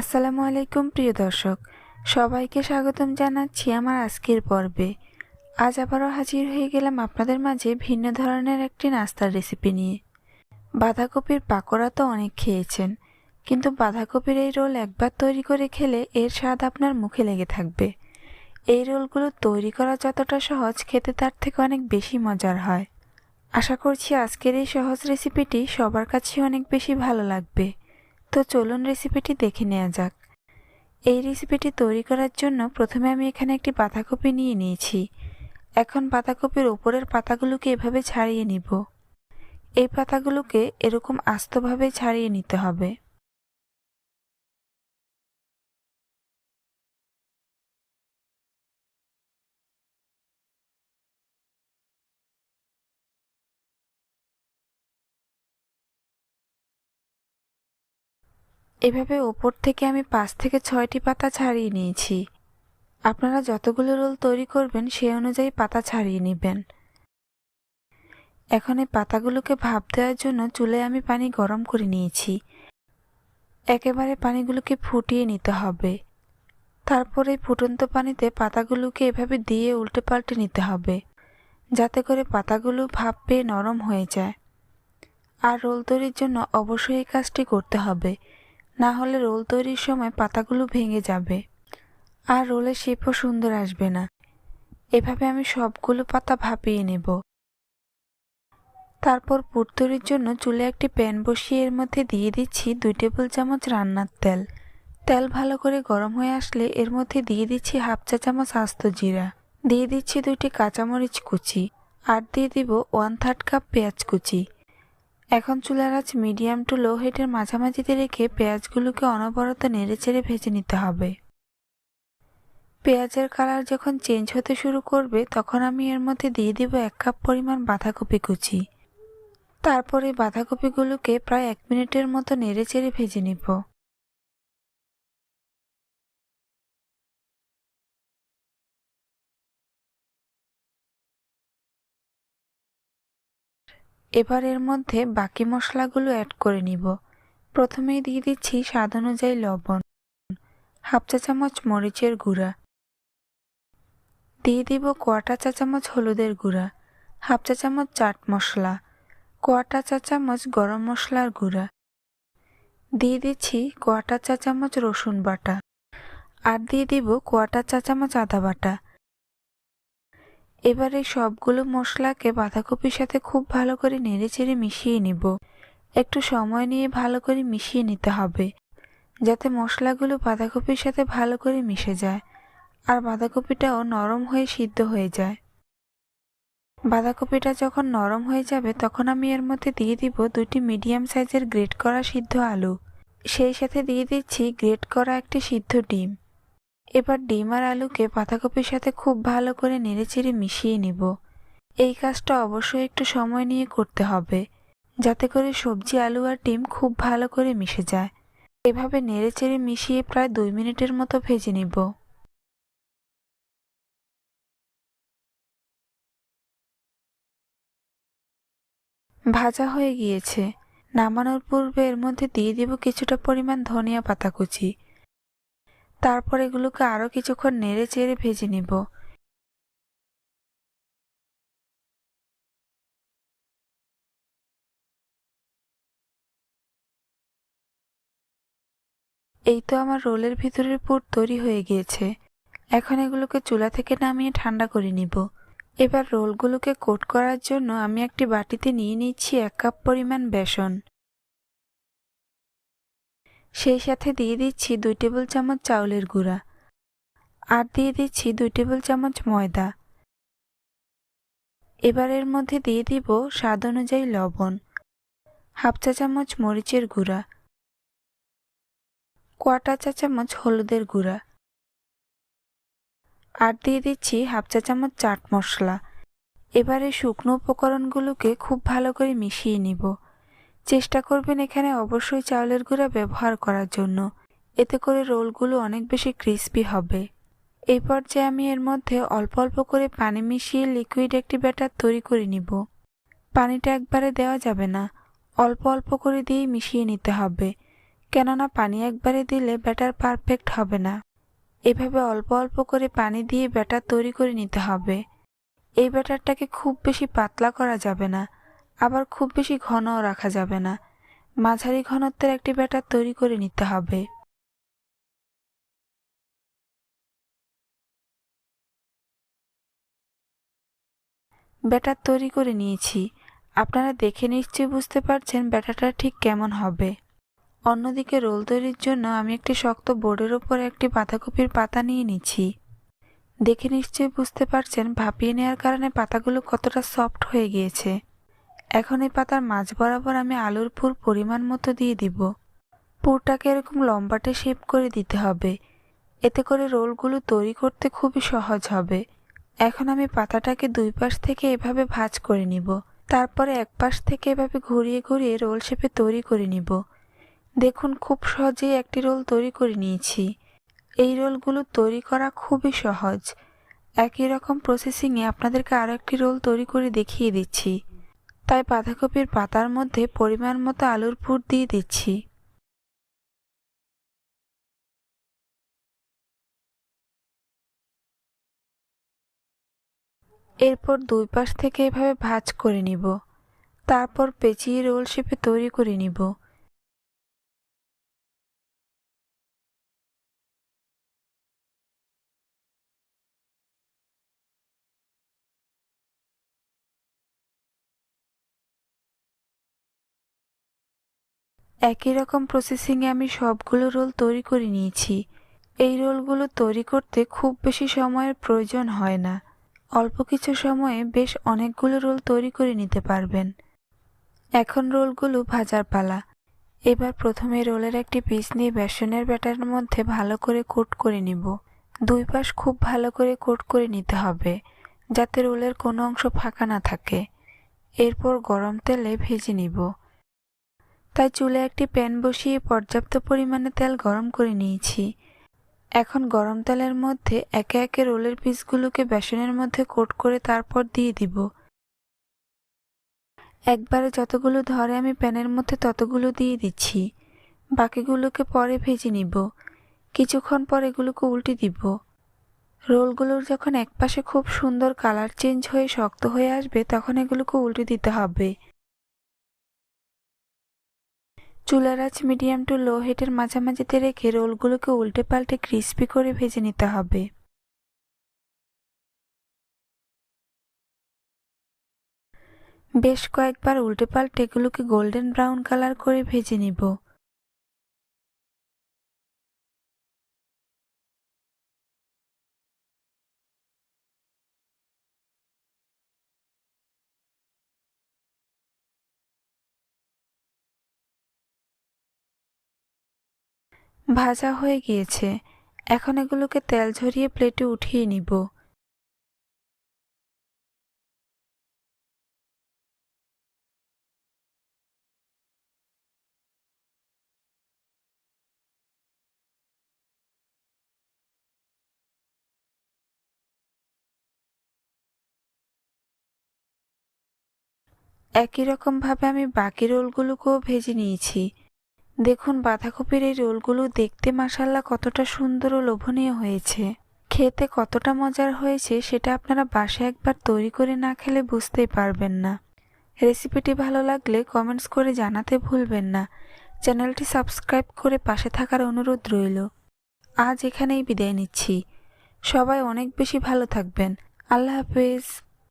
আসসালামু আলাইকুম, প্রিয় দর্শক। সবাইকে স্বাগতম জানাচ্ছি আমার আজকের পর্বে। আজ আবারও হাজির হয়ে গেলাম আপনাদের মাঝে ভিন্ন ধরনের একটি নাস্তার রেসিপি নিয়ে। বাঁধাকপির পাকোড়া তো অনেক খেয়েছেন, কিন্তু বাঁধাকপির এই রোল একবার তৈরি করে খেলে এর স্বাদ আপনার মুখে লেগে থাকবে। এই রোলগুলো তৈরি করা যতটা সহজ, খেতে তার থেকে অনেক বেশি মজার হয়। আশা করছি আজকের এই সহজ রেসিপিটি সবার কাছে অনেক বেশি ভালো লাগবে। তো চলুন রেসিপিটি দেখে নেওয়া যাক। এই রেসিপিটি তৈরি করার জন্য প্রথমে আমি এখানে একটি বাঁধাকপি নিয়ে নিয়েছি। এখন বাঁধাকপির ওপরের পাতাগুলোকে এভাবে ছাড়িয়ে নিব। এই পাতাগুলোকে এরকম আস্তভাবে ছাড়িয়ে নিতে হবে। এভাবে ওপর থেকে আমি পাঁচ থেকে ছয়টি পাতা ছাড়িয়ে নিয়েছি। আপনারা যতগুলো রোল তৈরি করবেন সেই অনুযায়ী পাতা ছাড়িয়ে নেবেন। এখন এই পাতাগুলোকে ভাপ দেওয়ার জন্য চুলে আমি পানি গরম করে নিয়েছি। একেবারে পানিগুলোকে ফুটিয়ে নিতে হবে। তারপরে এই ফুটন্ত পানিতে পাতাগুলোকে এভাবে দিয়ে উল্টে পাল্টে নিতে হবে, যাতে করে পাতাগুলো ভাপ পেয়ে নরম হয়ে যায়। আর রোল তৈরির জন্য অবশ্যই এই কাজটি করতে হবে। না হলে রোল তৈরির সময় পাতাগুলো ভেঙে যাবে। আর রোলের শেপও সুন্দর আসবে না। এভাবে আমি সবগুলো পাতা ভাপিয়ে নেব। তারপর পুর তৈরির জন্য চুলে একটি প্যান বসিয়ে এর মধ্যে দিয়ে দিচ্ছি দুই টেবিল চামচ রান্নার তেল। তেল ভালো করে গরম হয়ে আসলে এর মধ্যে দিয়ে দিচ্ছি হাফ চা চামচ আস্ত জিরা। দিয়ে দিচ্ছি দুইটি কাঁচামরিচ কুচি। আর দিয়ে দিব ওয়ান থার্ড কাপ পেঁয়াজ কুচি। এখন চুলার আঁচ মিডিয়াম টু লো হিটের মাঝামাঝিতে রেখে পেঁয়াজগুলোকে অনবরত নেড়ে নেড়েচেড়ে ভেজে নিতে হবে। পেঁয়াজের কালার যখন চেঞ্জ হতে শুরু করবে, তখন আমি এর মধ্যে দিয়ে দিব এক কাপ পরিমাণ বাঁধাকপি কুচি। তারপরে বাঁধাকপিগুলোকে প্রায় এক মিনিটের মতো নেড়ে চেড়ে ভেজে নিব। এবার এর মধ্যে বাকি মশলাগুলো অ্যাড করে নিব। প্রথমেই দিয়ে দিচ্ছি স্বাদ অনুযায়ী লবণ, হাফ চা চামচ মরিচের গুঁড়া। দিয়ে দিব কোয়াটা চা চামচ হলুদের গুঁড়া, হাফ চা চামচ চাট মশলা, কোয়াটা চা চামচ গরম মশলার গুঁড়া। দিয়ে দিচ্ছি কোয়াটা চা চামচ রসুন বাটা, আর দিয়ে দিব কোয়াটা চা চামচ আদা বাটা। এবার সবগুলো মশলাকে বাঁধাকপির সাথে খুব ভালো করে নেড়েচেড়ে মিশিয়ে নিব। একটু সময় নিয়ে ভালো করে মিশিয়ে নিতে হবে, যাতে মশলাগুলো বাঁধাকপির সাথে ভালো করে মিশে যায় আর বাঁধাকপিটাও নরম হয়ে সিদ্ধ হয়ে যায়। বাঁধাকপিটা যখন নরম হয়ে যাবে, তখন আমি এর মধ্যে দিয়ে দিব দুটি মিডিয়াম সাইজের গ্রেট করা সিদ্ধ আলু। সেই সাথে দিয়ে দিচ্ছি গ্রেট করা একটি সিদ্ধ ডিম। এবার ডিম আর আলুকে পাতাকপির সাথে খুব ভালো করে নেড়েচেড়ে মিশিয়ে নিব। এই কাজটা অবশ্যই একটু সময় নিয়ে করতে হবে, যাতে করে সবজি, আলু আর ডিম খুব ভালো করে মিশে যায়। এভাবে নেড়েচেড়ে মিশিয়ে প্রায় দুই মিনিটের মতো ভেজে নিব। ভাজা হয়ে গিয়েছে। নামানোর পূর্বে এর মধ্যে দিয়ে দিব কিছুটা পরিমাণ ধনিয়া পাতা কুচি তারপর এগুলোকে আরও কিছুক্ষণ নেড়ে চেড়ে ভেজে নিব। এই তো আমার রোলের ভিতরের পুর তৈরি হয়ে গিয়েছে। এখন এগুলোকে চুলা থেকে নামিয়ে ঠান্ডা করে নিব। এবার রোলগুলোকে কোট করার জন্য আমি একটি বাটিতে নিয়ে নিচ্ছি এক কাপ পরিমাণ বেসন। সেই সাথে দিয়ে দিচ্ছি দুই টেবিল চামচ চাউলের গুঁড়া আর দিয়ে দিচ্ছি দুই টেবিল চামচ ময়দা। এবার এর মধ্যে দিয়ে দিব স্বাদ অনুযায়ী লবণ, হাফ চা চামচ মরিচের গুঁড়া, কোয়াটা চা চামচ হলুদের গুঁড়া আর দিয়ে দিচ্ছি হাফ চা চামচ চাট মশলা। এবারে শুকনো উপকরণগুলোকে খুব ভালো করে মিশিয়ে নিব। চেষ্টা করবেন এখানে অবশ্যই চাউলের গুঁড়া ব্যবহার করার জন্য। এতে করে রোলগুলো অনেক বেশি ক্রিস্পি হবে। এই পর্যায়ে আমি এর মধ্যে অল্প অল্প করে পানি মিশিয়ে লিকুইড একটি ব্যাটার তৈরি করে নিব। পানিটা একবারে দেওয়া যাবে না। অল্প অল্প করে দিয়েই মিশিয়ে নিতে হবে। কেননা পানি একবারে দিলে ব্যাটার পারফেক্ট হবে না। এভাবে অল্প অল্প করে পানি দিয়ে ব্যাটার তৈরি করে নিতে হবে। এই ব্যাটারটাকে খুব বেশি পাতলা করা যাবে না। আবার খুব বেশি ঘনও রাখা যাবে না। মাঝারি ঘনত্বের একটি ব্যাটার তৈরি করে নিতে হবে। ব্যাটার তৈরি করে নিয়েছি। আপনারা দেখে নিশ্চয়ই বুঝতে পারছেন ব্যাটারটা ঠিক কেমন হবে। অন্যদিকে রোল তৈরির জন্য আমি একটি শক্ত বোর্ডের উপর একটি বাঁধাকপির পাতা নিয়ে নিচ্ছি। দেখে নিশ্চয়ই বুঝতে পারছেন ভাপিয়ে নেওয়ার কারণে পাতাগুলো কতটা সফট হয়ে গিয়েছে। এখন এই পাতার মাঝ বরাবর আমি আলুর পুর পরিমাণ মতো দিয়ে দিব। পুরটাকে এরকম লম্বাটে শেপ করে দিতে হবে। এতে করে রোলগুলো তৈরি করতে খুবই সহজ হবে। এখন আমি পাতাটাকে দুই পাশ থেকে এভাবে ভাজ করে নিব। তারপরে এক পাশ থেকে এভাবে ঘুরিয়ে ঘুরিয়ে রোল শেপে তৈরি করে নিব। দেখুন, খুব সহজেই একটি রোল তৈরি করে নিয়েছি। এই রোলগুলো তৈরি করা খুবই সহজ। একই রকম প্রসেসিংয়ে আপনাদেরকে আরও একটি রোল তৈরি করে দেখিয়ে দিচ্ছি। তাই বাঁধাকপির পাতার মধ্যে পরিমাণ মতো আলুর পুর দিয়ে দিচ্ছি। এরপর দুই পাশ থেকে এভাবে ভাজ করে নিব। তারপর পেঁচিয়ে রোল শেপে তৈরি করে নিব। একই রকম প্রসেসিংয়ে আমি সবগুলো রোল তৈরি করে নিয়েছি। এই রোলগুলো তৈরি করতে খুব বেশি সময়ের প্রয়োজন হয় না। অল্প কিছু সময়ে বেশ অনেকগুলো রোল তৈরি করে নিতে পারবেন। এখন রোলগুলো ভাজার পালা। এবার প্রথমে রোলের একটি পিস নিয়ে বেসনের ব্যাটারের মধ্যে ভালো করে কোট করে নিব। দুই পাশ খুব ভালো করে কোট করে নিতে হবে, যাতে রোলের কোনো অংশ ফাঁকা না থাকে। এরপর গরম তেলে ভেজে নিব। তাই চুলে একটি প্যান বসিয়ে পর্যাপ্ত পরিমাণে তেল গরম করে নিয়েছি। এখন গরম তেলের মধ্যে একে একে রোলের পিসগুলোকে বেসনের মধ্যে কোট করে তারপর দিয়ে দিব। একবারে যতগুলো ধরে আমি প্যানের মধ্যে ততগুলো দিয়ে দিচ্ছি। বাকিগুলোকে পরে ভেজে নিব। কিছুক্ষণ পর এগুলোকে উল্টে দিব। রোলগুলোর যখন একপাশে খুব সুন্দর কালার চেঞ্জ হয়ে শক্ত হয়ে আসবে, তখন এগুলোকে উল্টে দিতে হবে। চুলার আঁচ মিডিয়াম টু লো হিটের মাঝামাঝিতে রেখে রোলগুলোকে উল্টে পাল্টে ক্রিস্পি করে ভেজে নিতে হবে। বেশ কয়েকবার উল্টে পাল্টে এগুলোকে গোল্ডেন ব্রাউন কালার করে ভেজে নিব। ভাজা হয়ে গিয়েছে। এখন এগুলোকে তেল ঝরিয়ে প্লেটে উঠিয়ে নিব। একই রকমভাবে আমি বাকি রোলগুলোকেও ভেজে নিয়েছি। দেখুন, বাঁধাকপির এই রোলগুলো দেখতে মাসাল্লা কতটা সুন্দর ও লোভনীয় হয়েছে। খেতে কতটা মজার হয়েছে সেটা আপনারা বাসায় একবার তৈরি করে না খেলে বুঝতেই পারবেন না। রেসিপিটি ভালো লাগলে কমেন্টস করে জানাতে ভুলবেন না। চ্যানেলটি সাবস্ক্রাইব করে পাশে থাকার অনুরোধ রইল। আজ এখানেই বিদায় নিচ্ছি। সবাই অনেক বেশি ভালো থাকবেন। আল্লাহ হাফেজ।